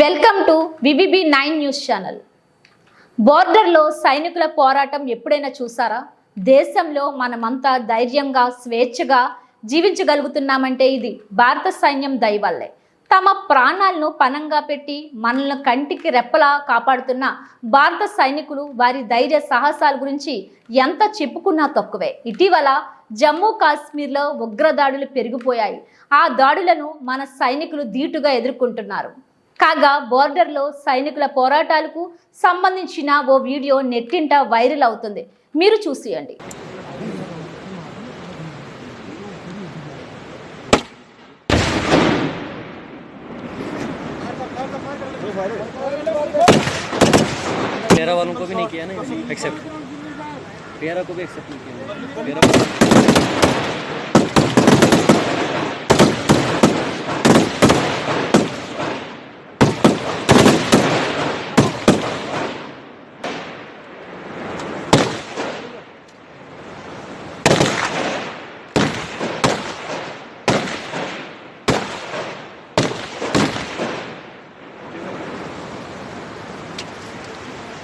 Welcome to V V B nine news channel. బోర్డర్లో సైనికుల పోరాటం ఎప్పుడైనా చూసారా? దేశంలో మనమంతా ధైర్యంగా స్వేచ్ఛగా జీవించగలుగుతున్నామంటే ఇది భారత సైన్యం దయ వల్లే తమ ప్రాణాలను పనంగా పెట్టి మనల్ని కంటికి రెప్పలా కాపాడుతున్న భారత సైనికులు వారి ధైర్య సాహసాల గురించి ఎంత చెప్పుకున్నా తక్కువే. ఇటీవల జమ్మూ కాశ్మీర్లో ఉగ్రదాడులు పెరిగిపోయాయి. ఆ దాడులను మన సైనికులు ధీటుగా ఎదుర్కొంటున్నారు. కాగా బోర్డర్లో సైనికుల పోరాటాలకు సంబంధించిన ఓ వీడియో నెట్టింట వైరల్ అవుతుంది మీరు చూసియండి तेरह वालों को भी नहीं किया ना एक्सेप्ट तेरह को भी एक्सेप्ट नहीं किया तेरह